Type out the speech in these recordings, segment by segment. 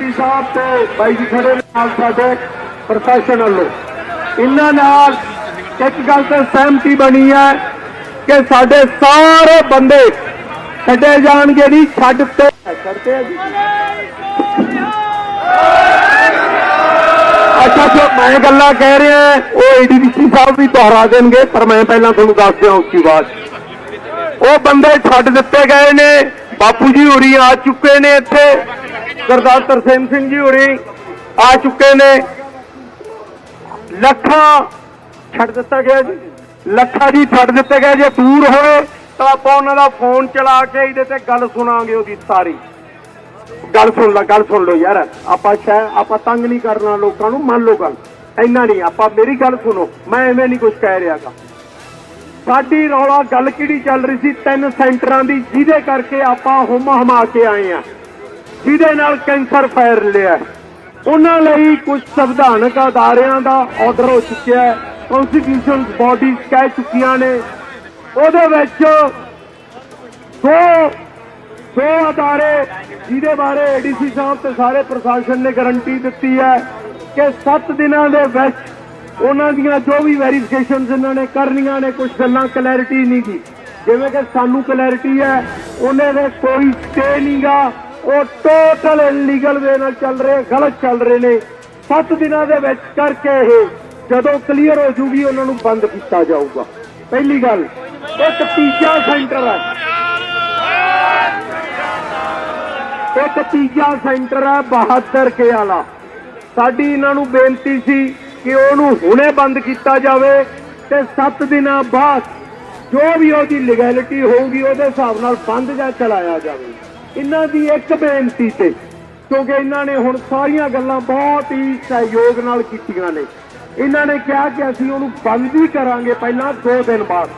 DSP ਸਾਹਿਬ ਤੇ ਬਾਈ ਜੀ ਖੜੇ ਨਾਲ ਸਾਡੇ ਪ੍ਰਸ਼ਾਸਨ ਵੱਲੋਂ ਇਹਨਾਂ ਨਾਲ ਇੱਕ ਗੱਲ ਤੇ ਸਹਿਮਤੀ ਬਣੀ ਹੈ ਕਿ ਸਾਡੇ ਸਾਰੇ ਬੰਦੇ ਛੱਡੇ ਜਾਣਗੇ ਨਹੀਂ, ਛੱਡ ਤੇ ਛੱਡਤੇ ਆ ਜੀ। ਅੱਛਾ ਜੋ ਮੈਂ ਗੱਲਾਂ ਕਹਿ ਰਿਹਾ, ਉਹ ਏਡੀਡੀਸੀ ਸਾਹਿਬ ਵੀ ਦੁਹਰਾ ਦੇਣਗੇ, ਪਰ ਮੈਂ ਪਹਿਲਾਂ ਤੁਹਾਨੂੰ ਦੱਸ ਦਿਆਂ ਉੱਚੀ ਆਵਾਜ਼। 'ਚ। ਉਹ ਬੰਦੇ ਛੱਡ ਦਿੱਤੇ ਗਏ ਨੇ, ਬਾਪੂ ਜੀ ਹੋਰੀ ਆ ਚੁੱਕੇ ਨੇ ਇੱਥੇ। ਸਰਦਾਰ ਤਰਸੇਮ ਸਿੰਘ ਜੀ ਹੋਰੀ ਆ ਚੁੱਕੇ ਨੇ। ਲੱਖਾਂ ਛੱਡ ਦਿੱਤਾ ਗਿਆ ਜੀ। ਲੱਖਾਂ ਜੀ ਛੱਡ ਦਿੱਤੇ ਗਏ ਜੇ ਦੂਰ ਹੋਵੇ ਤਾਂ ਆਪਾਂ ਉਹਨਾਂ ਦਾ ਫੋਨ ਚਲਾ ਕੇ ਇਹਦੇ ਤੇ ਗੱਲ ਸੁਣਾਂਗੇ ਉਹਦੀ ਸਾਰੀ। ਗੱਲ ਸੁਣ ਲੈ, ਗੱਲ ਸੁਣ ਲਓ ਯਾਰ। ਆਪਾਂ ਸ਼ਾਇਦ ਆਪਾਂ ਤੰਗ ਨਹੀਂ ਕਰਨਾ ਲੋਕਾਂ ਨੂੰ, ਮੰਨ ਲਓ ਗੱਲ। ਇੰਨਾ ਨਹੀਂ, ਆਪਾਂ ਮੇਰੀ ਗੱਲ ਸੁਣੋ। ਮੈਂ ਐਵੇਂ ਨਹੀਂ ਕੁਝ ਕਹਿ ਰਿਹਾਗਾ ਸਾਡੀ ਰੌਲਾ ਗੱਲ ਕਿਹੜੀ ਚੱਲ ਰਹੀ ਸੀ? ਤਿੰਨ ਸੈਂਟਰਾਂ ਦੀ, ਜਿਹਦੇ ਕਰਕੇ ਆਪਾਂ ਹੁਮ ਹਮਾ ਕੇ ਆਏ ਆ। ਜਿਹਦੇ ਨਾਲ ਕੈਂਸਰ ਫੈਲ ਲਿਆ ਉਹਨਾਂ ਲਈ ਕੁਝ ਸੰਵਿਧਾਨਕ ਅਦਾਰਿਆਂ ਦਾ ਆਰਡਰ ਹੋ ਚੁੱਕਿਆ ਹੈ। ਕਨਸਟੀਟਿਊਸ਼ਨ ਬਾਡੀਜ਼ ਕਹਿ ਚੁੱਕੀਆਂ ਨੇ। ਉਹਦੇ ਵਿੱਚ ਦੋ ਦੋ ਅਦਾਰੇ ਜਿਹਦੇ ਬਾਰੇ ਏਡੀਸੀ ਸਾਹਿਬ ਤੇ ਸਾਰੇ ਪ੍ਰਸ਼ਾਸਨ ਨੇ ਗਾਰੰਟੀ ਦਿੱਤੀ ਹੈ ਕਿ 7 ਦਿਨਾਂ ਦੇ ਵਿੱਚ ਉਹਨਾਂ ਦੀਆਂ ਜੋ ਵੀ ਵੈਰੀਫਿਕੇਸ਼ਨਸ ਇਹਨਾਂ ਨੇ ਕਰਨੀਆਂ ਨੇ ਕੁਝ ਗੱਲਾਂ ਕਲੈਰਿਟੀ ਨਹੀਂ ਦੀ। ਜਿਵੇਂ ਕਿ ਸਾਨੂੰ ਕਲੈਰਿਟੀ ਹੈ, ਉਹਨੇ ਦੇ ਕੋਈ ਸਟੇ ਨਹੀਂਗਾ ਉਹ ਟੋਟਲ ਇਲੀਗਲ ਵੇ ਨਾਲ ਚੱਲ ਰਹੇ, ਗਲਤ ਚੱਲ ਰਹੇ ਨੇ। 7 ਦਿਨਾਂ ਦੇ ਵਿੱਚ ਕਰਕੇ ਇਹ, ਜਦੋਂ ਕਲੀਅਰ ਹੋ ਜੂਗੀ, ਉਹਨਾਂ ਨੂੰ ਬੰਦ ਕੀਤਾ ਜਾਊਗਾ। ਪਹਿਲੀ ਗੱਲ, ਇੱਕ ਤੀਜਾ ਸੈਂਟਰ ਹੈ। ਇੱਕ ਤੀਜਾ ਸੈਂਟਰ ਹੈ ਬਹਾਦਰ ਕੇ ਵਾਲਾ। ਸਾਡੀ ਇਹਨਾਂ ਨੂੰ ਬੇਨਤੀ ਸੀ ਕਿ ਉਹਨੂੰ ਹੁਣੇ ਬੰਦ ਕੀਤਾ ਜਾਵੇ ਤੇ 7 ਦਿਨਾਂ ਬਾਅਦ ਜੋ ਵੀ ਉਹਦੀ ਲੀਗੈਲਿਟੀ ਹੋਊਗੀ, ਉਹਦੇ ਹਿਸਾਬ ਨਾਲ ਬੰਦ ਜਾਂ ਚਲਾਇਆ ਜਾਵੇ। ਇਹਨਾਂ ਦੀ ਇੱਕ ਬੇਨਤੀ ਤੇ, ਕਿਉਂਕਿ ਇਹਨਾਂ ਨੇ ਹੁਣ ਸਾਰੀਆਂ ਗੱਲਾਂ ਬਹੁਤ ਹੀ ਸਹਿਯੋਗ ਨਾਲ ਕੀਤੀਆਂ ਨੇ। ਇਹਨਾਂ ਨੇ ਕਿਹਾ ਕਿ ਅਸੀਂ ਉਹਨੂੰ ਬੰਦ ਵੀ ਕਰਾਂਗੇ ਪਹਿਲਾਂ 2 ਦਿਨ ਬਾਅਦ।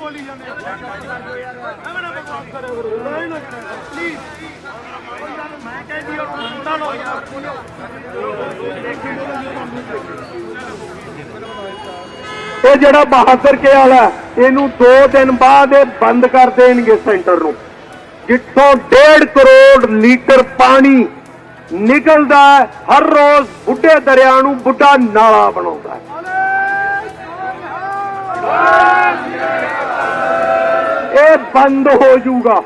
ਬੋਲੀ ਜਾਂਦੇ ਐਵੇਂ ਨਾ ਬਕਵਾਸ ਕਰਿਆ ਕਰੋ। ਨਹੀਂ ਨਾ ਪਲੀਜ਼ ਮੈਂ ਕਹਿੰਦੀ ਹਾਂ ਸੁਣਦਾ ਲੋ ਯਾਰ ਇਹ ਜਿਹੜਾ ਬਹਾਦਰ ਕੇ ਵਾਲਾ ਇਹਨੂੰ 2 ਦਿਨ ਬਾਅਦ ਇਹ ਬੰਦ ਕਰ ਦੇਣਗੇ ਸੈਂਟਰ ਨੂੰ। ਜਿੱਥੋਂ 1.5 ਕਰੋੜ ਲੀਟਰ ਪਾਣੀ ਨਿਕਲਦਾ ਹਰ ਰੋਜ਼ ਬੁੱਢੇ ਦਰਿਆ ਨੂੰ ਬੁੱਢਾ ਨਾਲਾ ਬਣਾਉਂਦਾ ਇਹ ਬੰਦ ਹੋ ਜਾਊਗਾ।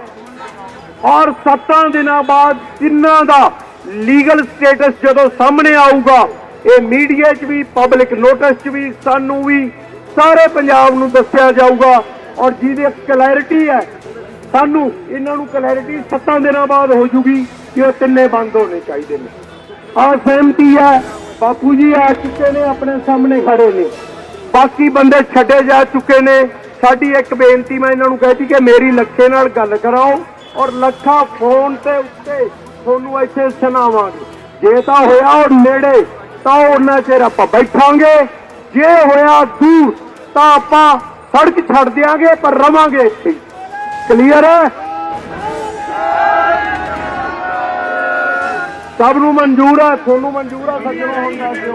ਔਰ 7 ਦਿਨਾਂ ਬਾਅਦ ਤਿੰਨਾਂ ਦਾ ਲੀਗਲ ਸਟੇਟਸ ਜਦੋਂ ਸਾਹਮਣੇ ਆਊਗਾ, ਇਹ ਮੀਡੀਆ 'ਚ ਵੀ, ਪਬਲਿਕ ਨੋਟਿਸ 'ਚ ਵੀ, ਸਾਨੂੰ ਵੀ, ਸਾਰੇ ਪੰਜਾਬ ਨੂੰ ਦੱਸਿਆ ਜਾਊਗਾ। ਔਰ ਜਿਹਦੀ ਕਲੈਰਿਟੀ ਹੈ, ਸਾਨੂੰ ਇਹਨਾਂ ਨੂੰ ਕਲੈਰਿਟੀ 7 ਦਿਨਾਂ ਬਾਅਦ ਹੋ ਜੂਗੀ ਕਿ ਉਹ ਤਿੰਨੇ ਬੰਦ ਹੋਣੇ ਚਾਹੀਦੇ ਨੇ। ਆ ਸਹਿਮਤੀ ਹੈ, ਬਾਪੂ ਜੀ ਆ ਚੁੱਕੇ ਨੇ, ਆਪਣੇ ਸਾਹਮਣੇ ਖੜੇ ਨੇ। ਬਾਕੀ ਬੰਦੇ ਛੱਡੇ ਜਾ ਚੁੱਕੇ ਨੇ। ਸਾਡੀ ਇੱਕ ਬੇਨਤੀ ਮੈਂ ਇਹਨਾਂ ਨੂੰ ਕਹਿਤੀ ਕਿ ਮੇਰੀ ਲੱਖੇ ਨਾਲ ਗੱਲ ਕਰਾਓ ਔਰ ਲੱਖਾ ਫੋਨ ਤੇ ਉੱਤੇ ਤੁਹਾਨੂੰ ਇੱਥੇ ਸੁਣਾਵਾਂਗੇ। ਜੇ ਤਾਂ ਹੋਇਆ ਉਹ ਨੇੜੇ, ਤਾਂ ਉਹਨਾਂ ਚਿਰ ਆਪਾਂ ਬੈਠਾਂਗੇ। ਜੇ ਹੋਇਆ ਦੂਰ, ਤਾਂ ਆਪਾਂ ਸੜਕ ਛੱਡ ਦਿਆਂਗੇ, ਪਰ ਰਵਾਂਗੇ ਇੱਥੇ। ਕਲੀਅਰ ਹੈ? ਸਭ ਨੂੰ ਮਨਜ਼ੂਰ ਹੈ, ਤੁਹਾਨੂੰ ਮਨਜ਼ੂਰ ਹੈ, ਸੱਜਣੋ ਹੁਣ ਦੱਸ ਦਿਓ।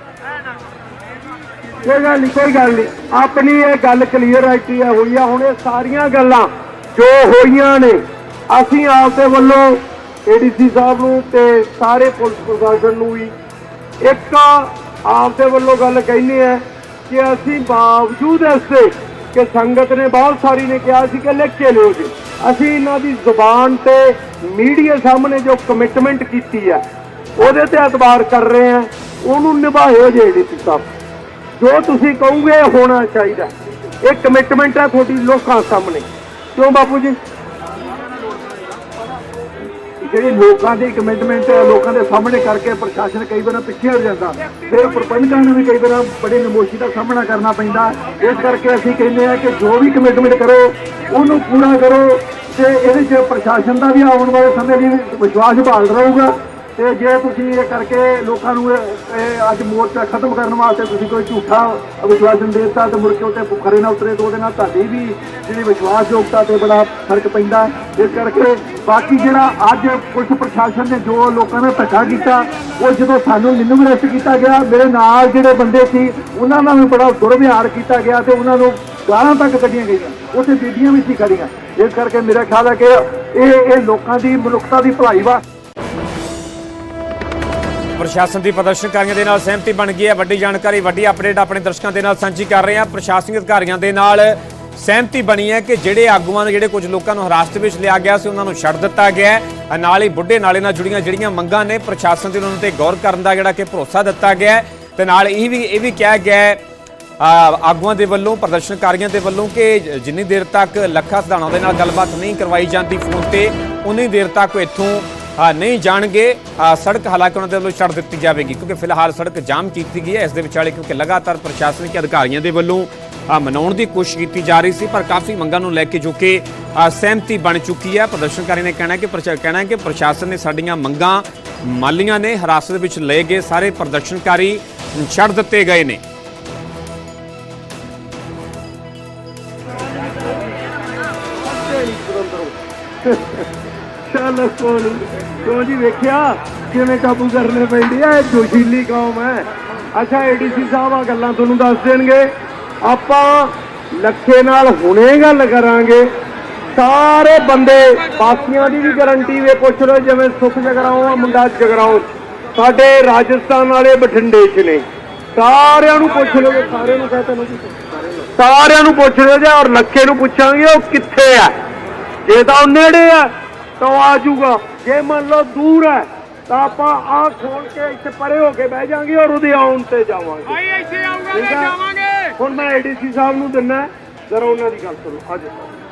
ਕੋਈ ਗੱਲ ਨਹੀਂ ਕੋਈ ਗੱਲ ਨਹੀਂ ਆਪਣੀ ਇਹ ਗੱਲ ਕਲੀਅਰ ਆਈ ਆਈਟੀ ਹੋਈ ਆ ਹੁਣ ਇਹ ਸਾਰੀਆਂ ਗੱਲਾਂ ਜੋ ਹੋਈਆਂ ਨੇ, ਅਸੀਂ ਆਪਦੇ ਵੱਲੋਂ ਏਡੀਸੀ ਸਾਹਿਬ ਨੂੰ ਤੇ ਸਾਰੇ ਪੁਲਿਸ ਪ੍ਰਸ਼ਾਸਨ ਨੂੰ ਵੀ ਇੱਕ ਆਪਦੇ ਵੱਲੋਂ ਗੱਲ ਕਹਿੰਦੇ ਆ ਕਿ ਅਸੀਂ ਬਾਵਜੂਦ ਇਸ ਦੇ ਕਿ ਸੰਗਤ ਨੇ ਬਹੁਤ ਸਾਰੀ ਨੇ ਕਿਹਾ ਸੀ ਕਿ ਲਿਖ ਕੇ ਲਿਓ ਜੀ। ਅਸੀਂ ਇਹਨਾਂ ਦੀ ਜ਼ੁਬਾਨ ਤੇ ਮੀਡੀਆ ਸਾਹਮਣੇ ਜੋ ਕਮਿਟਮੈਂਟ ਕੀਤੀ ਹੈ, ਉਹਦੇ ਤੇ ਇਤਬਾਰ ਕਰ ਰਹੇ ਹਾਂ। ਉਹਨੂੰ ਨਿਭਾਇਓ ਜੇ ਏਡੀਸੀ ਸਾਹਿਬ ਜੋ ਤੁਸੀਂ ਕਹੋਗੇ ਹੋਣਾ ਚਾਹੀਦਾ। ਇਹ ਕਮਿਟਮੈਂਟ ਹੈ ਤੁਹਾਡੀ ਲੋਕਾਂ ਸਾਹਮਣੇ। ਕਿਉਂ ਬਾਪੂ ਜੀ? ਜਿਹੜੀ ਲੋਕਾਂ ਦੀ ਕਮਿਟਮੈਂਟ ਹੈ ਲੋਕਾਂ ਦੇ ਸਾਹਮਣੇ ਕਰਕੇ ਪ੍ਰਸ਼ਾਸਨ ਕਈ ਵਾਰ ਪਿੱਛੇ ਹਟ ਜਾਂਦਾ। ਫਿਰ ਪ੍ਰਬੰਧਕਾਂ ਨੂੰ ਵੀ ਕਈ ਵਾਰ ਬੜੇ ਨਮੋਸ਼ੀ ਦਾ ਸਾਹਮਣਾ ਕਰਨਾ ਪੈਂਦਾ। ਇਸ ਕਰਕੇ ਅਸੀਂ ਕਹਿੰਦੇ ਆ ਕਿ ਜੋ ਵੀ ਕਮਿਟਮੈਂਟ ਕਰੋ, ਉਹਨੂੰ ਪੂਰਾ ਕਰੋ। ਤੇ ਇਹਦੇ 'ਚ ਪ੍ਰਸ਼ਾਸਨ ਦਾ ਵੀ ਆਉਣ ਵਾਲੇ ਸਮੇਂ ਲਈ ਵਿਸ਼ਵਾਸ ਬਹਾਲ ਰਹੂਗਾ। ਤੇ ਜੇ ਤੁਸੀਂ ਇਹ ਕਰਕੇ ਲੋਕਾਂ ਨੂੰ ਇਹ ਅੱਜ ਮੋਰਚਾ ਖਤਮ ਕਰਨ ਵਾਸਤੇ ਤੁਸੀਂ ਕੋਈ ਝੂਠਾ ਵਿਸ਼ਵਾਸਨ ਦੇ ਦਿੱਤਾ, ਤੇ ਮੁੜ ਕੇ ਉੱਤੇ ਖਰੇ ਨਾ ਉਤਰੇ, ਤੋਂ ਉਹਦੇ ਨਾਲ ਤੁਹਾਡੀ ਵੀ ਜਿਹੜੀ ਵਿਸ਼ਵਾਸਯੋਗਤਾ ਤੇ ਬੜਾ ਫ਼ਰਕ ਪੈਂਦਾ। ਇਸ ਕਰਕੇ ਬਾਕੀ ਜਿਹੜਾ ਅੱਜ ਪੁਲਿਸ ਪ੍ਰਸ਼ਾਸਨ ਨੇ ਜੋ ਲੋਕਾਂ ਨੇ ਧੱਕਾ ਕੀਤਾ, ਉਹ ਜਦੋਂ ਸਾਨੂੰ ਮੈਨੂੰ ਵੀ ਅਰੈਸਟ ਕੀਤਾ ਗਿਆ, ਮੇਰੇ ਨਾਲ ਜਿਹੜੇ ਬੰਦੇ ਸੀ, ਉਹਨਾਂ ਨਾਲ ਵੀ ਬੜਾ ਦੁਰਵਿਹਾਰ ਕੀਤਾ ਗਿਆ ਤੇ ਉਹਨਾਂ ਨੂੰ ਗਾਲਾਂ ਤੱਕ ਕੱਢੀਆਂ ਗਈਆਂ। ਉੱਥੇ ਬੀਬੀਆਂ ਵੀ ਸੀ ਖੜੀਆਂ। ਇਸ ਕਰਕੇ ਮੇਰਾ ਖਿਆਲ ਹੈ ਕਿ ਇਹ ਇਹ ਲੋਕਾਂ ਦੀ ਮਨੁੱਖਤਾ ਦੀ ਭਲਾਈ ਵਾ ਪ੍ਰਸ਼ਾਸਨ ਦੀ ਪ੍ਰਦਰਸ਼ਨਕਾਰੀਆਂ ਦੇ ਨਾਲ ਸਹਿਮਤੀ ਬਣ ਗਈ ਹੈ। ਵੱਡੀ ਜਾਣਕਾਰੀ, ਵੱਡੀ ਅਪਡੇਟ ਆਪਣੇ ਦਰਸ਼ਕਾਂ ਦੇ ਨਾਲ ਸਾਂਝੀ ਕਰ ਰਹੇ ਹਾਂ। ਪ੍ਰਸ਼ਾਸਨਿਕ ਅਧਿਕਾਰੀਆਂ ਦੇ ਨਾਲ ਸਹਿਮਤੀ ਬਣੀ ਹੈ ਕਿ ਜਿਹੜੇ ਆਗੂਆਂ ਨੇ, ਜਿਹੜੇ ਕੁਝ ਲੋਕਾਂ ਨੂੰ ਹਿਰਾਸਤ ਵਿੱਚ ਲਿਆ ਗਿਆ ਸੀ, ਉਹਨਾਂ ਨੂੰ ਛੱਡ ਦਿੱਤਾ ਗਿਆ ਹੈ। ਨਾਲ ਹੀ ਬੁੱਢੇ ਨਾਲੇ ਨਾਲ ਜੁੜੀਆਂ ਜਿਹੜੀਆਂ ਮੰਗਾਂ ਨੇ, ਪ੍ਰਸ਼ਾਸਨ ਦੇ ਉਹਨਾਂ ਤੇ ਗੌਰ ਕਰਨ ਦਾ ਜਿਹੜਾ ਕਿ ਭਰੋਸਾ ਦਿੱਤਾ ਗਿਆ ਹੈ। ਤੇ ਨਾਲ ਇਹ ਵੀ ਇਹ ਵੀ ਕਿਹਾ ਗਿਆ ਹੈ ਆਗੂਆਂ ਦੇ ਵੱਲੋਂ, ਪ੍ਰਦਰਸ਼ਨਕਾਰੀਆਂ ਦੇ ਵੱਲੋਂ ਕਿ ਜਿੰਨੀ ਦੇਰ ਤੱਕ ਲੱਖਾ ਸਧਾਣਾ ਦੇ ਨਾਲ ਗੱਲਬਾਤ ਨਹੀਂ ਕਰਵਾਈ ਜਾਂਦੀ ਫੋਨ ਤੇ, ਉਨੀ ਦੇਰ ਤੱਕ ਇੱਥੋਂ ਨਹੀਂ ਜਾਣਗੇ ਸੜਕ ਹਾਲਾਂਕਿ ਉਹਨਾਂ ਦੇ ਵੱਲੋਂ ਛੱਡ ਦਿੱਤੀ ਜਾਵੇਗੀ, ਕਿਉਂਕਿ ਫਿਲਹਾਲ ਸੜਕ ਜਾਮ ਕੀਤੀ ਗਈ ਹੈ, ਇਸ ਦੇ ਵਿਚਾਲੇ ਕਿਉਂਕਿ ਲਗਾਤਾਰ ਪ੍ਰਸ਼ਾਸਨਿਕ ਅਧਿਕਾਰੀਆਂ ਦੇ ਵੱਲੋਂ ਮਨਾਉਣ ਦੀ ਕੋਸ਼ਿਸ਼ ਕੀਤੀ ਜਾ ਰਹੀ ਸੀ, ਪਰ ਕਾਫੀ ਮੰਗਾਂ ਨੂੰ ਲੈ ਕੇ ਜੋ ਕਿ ਸਹਿਮਤੀ ਬਣ ਚੁੱਕੀ ਹੈ। ਪ੍ਰਦਰਸ਼ਨਕਾਰੀ ਨੇ ਕਹਿਣਾ ਕਿ ਪ੍ਰਸ਼ਾ- ਕਹਿਣਾ ਹੈ ਕਿ ਪ੍ਰਸ਼ਾਸਨ ਨੇ ਸਾਡੀਆਂ ਮੰਗਾਂ ਮਾਲੀਆਂ ਨੇ, ਹਿਰਾਸਤ ਵਿੱਚ ਲਏ ਗਏ ਸਾਰੇ ਪ੍ਰਦਰਸ਼ਨਕਾਰੀ ਛੱਡ ਦਿੱਤੇ ਗਏ ਨੇ। ਚੱਲ ਕੋਲ ਕਿਉਂ ਜੀ ਵੇਖਿਆ? ਕਿਵੇਂ ਕਾਬੂ ਕਰਨੇ ਪੈਂਦੀ ਆ? ਇਹ ਜੋਸ਼ੀਲੀ ਕੌਮ ਹੈ। ਅੱਛਾ ਏਡੀਸੀ ਸਾਹਿਬ ਆ ਗੱਲਾਂ ਤੁਹਾਨੂੰ ਦੱਸ ਦੇਣਗੇ। ਆਪਾਂ ਲੱਖੇ ਨਾਲ ਹੁਣੇ ਗੱਲ ਕਰਾਂਗੇ। ਸਾਰੇ ਬੰਦੇ ਬਾਕੀਆਂ ਦੀ ਵੀ ਗਾਰੰਟੀ ਵੇ ਪੁੱਛ ਲਓ, ਜਿਵੇਂ ਸੁਖ ਜਗਰਾਉਂ ਆ, ਮੁੰਡਾ ਜਗਰਾਉਂ ਸਾਡੇ ਰਾਜਸਥਾਨ ਵਾਲੇ ਬਠਿੰਡੇ ਚ ਨੇ। ਸਾਰਿਆਂ ਨੂੰ ਪੁੱਛ ਲਓ, ਸਾਰਿਆਂ ਨੂੰ ਕਹਤਾ ਨੂੰ ਸਾਰਿਆਂ ਨੂੰ ਪੁੱਛ ਲਓ ਜੇ, ਔਰ ਲੱਖੇ ਨੂੰ ਪੁੱਛਾਂਗੇ, ਉਹ ਕਿੱਥੇ ਆ? ਜੇ ਤਾਂ ਉਹ ਨੇੜੇ ਆ, ਤਾਂ ਉਹ ਆ ਜਾਊਗਾ। ਜੇ ਮੰਨ ਲਓ ਦੂਰ ਹੈ ਤਾਂ ਆਪਾਂ ਆਹ ਖੋਲ ਕੇ ਇੱਥੇ ਪਰੇ ਹੋ ਕੇ ਬਹਿ ਜਾਾਂਗੇ ਔਰ ਉਹਦੇ ਆਉਣ ਤੇ ਜਾਵਾਂਗੇ। ਭਾਈ ਇੱਥੇ ਆਊਗਾ ਤੇ? ਜਾਵਾਂਗੇ। ਹੁਣ ਮੈਂ ਏਡੀਸੀ ਸਾਹਿਬ ਨੂੰ ਦਿੰਨਾ ਜ਼ਰਾ ਉਹਨਾਂ ਦੀ ਗੱਲ ਸੁਣੋ। ਅੱਜ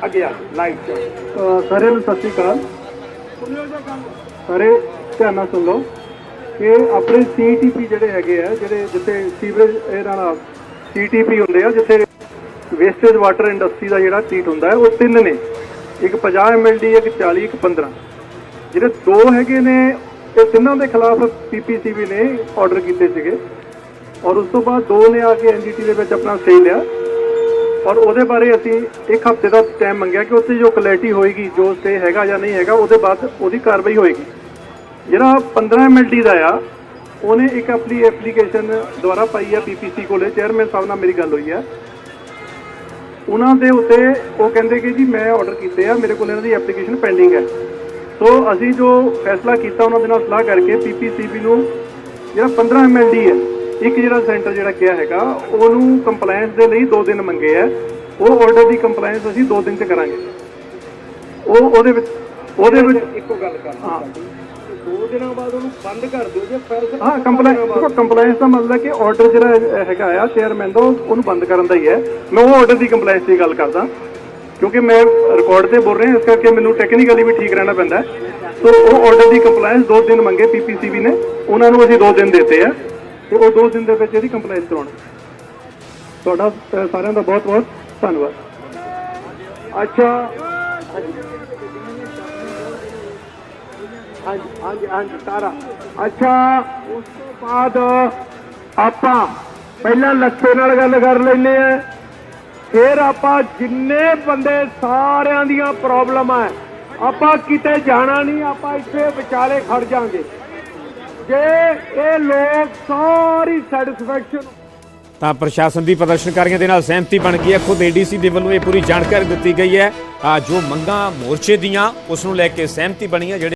ਅੱਗੇ ਆ ਲਾਈਵ ਚ ਸਾਰਿਆਂ ਨੂੰ ਸਤਿ ਸ਼੍ਰੀ ਅਕਾਲ। ਸਾਰੇ ਧਿਆਨ ਨਾਲ ਸੁਣ ਲਓ ਕਿ ਆਪਣੇ ਸੀਟੀਪੀ ਜਿਹੜੇ ਹੈਗੇ ਆ ਜਿਹੜੇ ਜਿੱਥੇ ਸੀਵਰੇਜ ਇਹਨਾਂ ਨਾਲ ਸੀਟੀਪੀ ਹੁੰਦੇ ਆ ਜਿੱਥੇ ਵੇਸਟੇਜ ਵਾਟਰ ਇੰਡਸਟਰੀ ਦਾ ਜਿਹੜਾ ਟ੍ਰੀਟ ਹੁੰਦਾ ਹੈ ਉਹ ਤਿੰਨ ਨੇ। ਇੱਕ 50 ਐਮਐਲਡੀ ਇੱਕ 40 ਇੱਕ 15 ਜਿਹੜੇ ਦੋ ਹੈਗੇ ਨੇ, ਇਹ ਤਿੰਨਾਂ ਦੇ ਖਿਲਾਫ ਪੀਪੀਸੀਬੀ ਨੇ ਆਰਡਰ ਕੀਤੇ ਸੀਗੇ। ਔਰ ਉਸ ਤੋਂ ਬਾਅਦ ਦੋ ਨੇ ਆ ਕੇ ਐਨਜੀਟੀ ਦੇ ਵਿੱਚ ਆਪਣਾ ਸਟੇ ਲਿਆ। ਔਰ ਉਹਦੇ ਬਾਰੇ ਅਸੀਂ ਇੱਕ ਹਫ਼ਤੇ ਦਾ ਟਾਈਮ ਮੰਗਿਆ ਕਿ ਉੱਥੇ ਜੋ ਕਲੈਰਿਟੀ ਹੋਏਗੀ, ਜੋ ਸਟੇ ਹੈਗਾ ਜਾਂ ਨਹੀਂ ਹੈਗਾ, ਉਹਦੇ ਬਾਅਦ ਉਹਦੀ ਕਾਰਵਾਈ ਹੋਏਗੀ। ਜਿਹੜਾ 15 ਐਮਐਲਡੀ ਦਾ ਆ, ਉਹਨੇ ਇੱਕ ਆਪਣੀ ਐਪਲੀਕੇਸ਼ਨ ਦੁਆਰਾ ਪਾਈ ਆ ਪੀਪੀਸੀ ਕੋਲੇ। ਚੇਅਰਮੈਨ ਸਾਹਿਬ ਨਾਲ ਮੇਰੀ ਗੱਲ ਹੋਈ ਆ। ਉਹਨਾਂ ਦੇ ਉੱਤੇ ਉਹ ਕਹਿੰਦੇ ਕਿ ਜੀ, ਮੈਂ ਆਰਡਰ ਕੀਤੇ ਆ, ਮੇਰੇ ਕੋਲ ਇਹਨਾਂ ਦੀ ਐਪਲੀਕੇਸ਼ਨ ਪੈਂਡਿੰਗ ਹੈ। ਸੋ ਅਸੀਂ ਜੋ ਫੈਸਲਾ ਕੀਤਾ ਉਹਨਾਂ ਦੇ ਨਾਲ ਸਲਾਹ ਕਰਕੇ ਪੀਪੀਸੀਬੀ ਨੂੰ ਜਿਹੜਾ 15 ਐਮਐਲਡੀ ਹੈ ਇੱਕ ਜਿਹੜਾ ਸੈਂਟਰ ਜਿਹੜਾ ਕਿਹਾ ਹੈਗਾ ਉਹਨੂੰ ਕੰਪਲਾਈਂਸ ਦੇ ਲਈ 2 ਦਿਨ ਮੰਗੇ ਆ ਉਹ ਆਰਡਰ ਦੀ ਕੰਪਲਾਈਂਸ ਅਸੀਂ 2 ਦਿਨ ਚ ਕਰਾਂਗੇ। ਉਹ ਉਹਦੇ ਵਿੱਚ ਉਹਦੇ ਵਿੱਚ ਇੱਕੋ ਗੱਲ ਕਰ ਹਾਂ। ਦੋ ਦਿਨਾਂ ਬਾਅਦ ਉਹਨੂੰ ਬੰਦ ਕਰ ਦਿਓ ਜੇ ਫਿਰ ਹਾਂ ਕੰਪਲਾਈਂਸ ਕੰਪਲਾਈਂਸ ਦਾ ਮਤਲਬ ਹੈ ਕਿ ਆਰਡਰ ਜਿਹੜਾ ਹੈਗਾ ਆ ਚੇਅਰਮੈਨ ਦਾ ਉਹ- ਉਹਨੂੰ ਬੰਦ ਕਰਨ ਦਾ ਹੀ ਹੈ। ਮੈਂ ਉਹ ਆਰਡਰ ਦੀ ਕੰਪਲਾਈਂਸ ਦੀ ਗੱਲ ਕਰਦਾ। ਕਿਉਂਕਿ ਮੈਂ ਰਿਕਾਰਡ ਤੇ ਬੋਲ ਰਿਹਾ, ਇਸ ਕਰਕੇ ਮੈਨੂੰ ਟੈਕਨੀਕਲੀ ਵੀ ਠੀਕ ਰਹਿਣਾ ਪੈਂਦਾ ਸੋ ਉਹ ਆਰਡਰ ਦੀ ਕੰਪਲਾਈਂਸ ਦੋ ਦਿਨ ਮੰਗੇ ਪੀਪੀਸੀਬੀ ਨੇ। ਉਹਨਾਂ ਨੂੰ ਅਸੀਂ ਦੋ ਦਿਨ ਦਿੱਤੇ ਆ। ਤੇ ਉਹ ਦੋ ਦਿਨ ਦੇ ਵਿੱਚ ਇਹਦੀ ਕੰਪਲਾਈਂਸ ਕਰਾਉਣੀ। ਤੁਹਾਡਾ ਸਾਰਿਆਂ ਦਾ ਬਹੁਤ ਬਹੁਤ ਧੰਨਵਾਦ। ਅੱਛਾ। ਹਾਂਜੀ ਹਾਂਜੀ ਹਾਂਜੀ, ਸਾਰਾ। ਅੱਛਾ, ਉਸ ਤੋਂ ਬਾਅਦ ਆਪਾਂ ਪਹਿਲਾਂ ਲੱਖੇ ਨਾਲ ਗੱਲ ਕਰ ਲੈਨੇ ਆ ਫਿਰ ਆਪਾਂ ਜਿੰਨੇ ਬੰਦੇ ਸਾਰਿਆਂ ਦੀਆਂ ਪ੍ਰੋਬਲਮਾਂ ਆਪਾਂ ਕਿਤੇ ਜਾਣਾ ਨਹੀਂ, ਆਪਾਂ ਇੱਥੇ ਵਿਚਾਲੇ ਖੜ ਜਾਾਂਗੇ। ਜੇ ਇਹ ਲੋਕ ਸਾਰੀ ਸੈਟੀਸਫੈਕਸ਼ਨ ਤਾਂ ਪ੍ਰਸ਼ਾਸਨ ਦੀ ਪ੍ਰਦਰਸ਼ਨਕਾਰੀਆਂ ਦੇ ਨਾਲ ਸਹਿਮਤੀ ਬਣ ਗਈ ਹੈ। ਖੁਦ ਏਡੀਸੀ ਦੇ ਵੱਲੋਂ ਇਹ ਪੂਰੀ ਜਾਣਕਾਰੀ ਦਿੱਤੀ ਗਈ ਹੈ। ਜੋ ਮੰਗਾਂ ਮੋਰਚੇ ਦੀਆਂ, ਉਸ ਨੂੰ ਲੈ ਕੇ ਸਹਿਮਤੀ ਬਣੀ ਹੈ, ਜਿਹੜੇ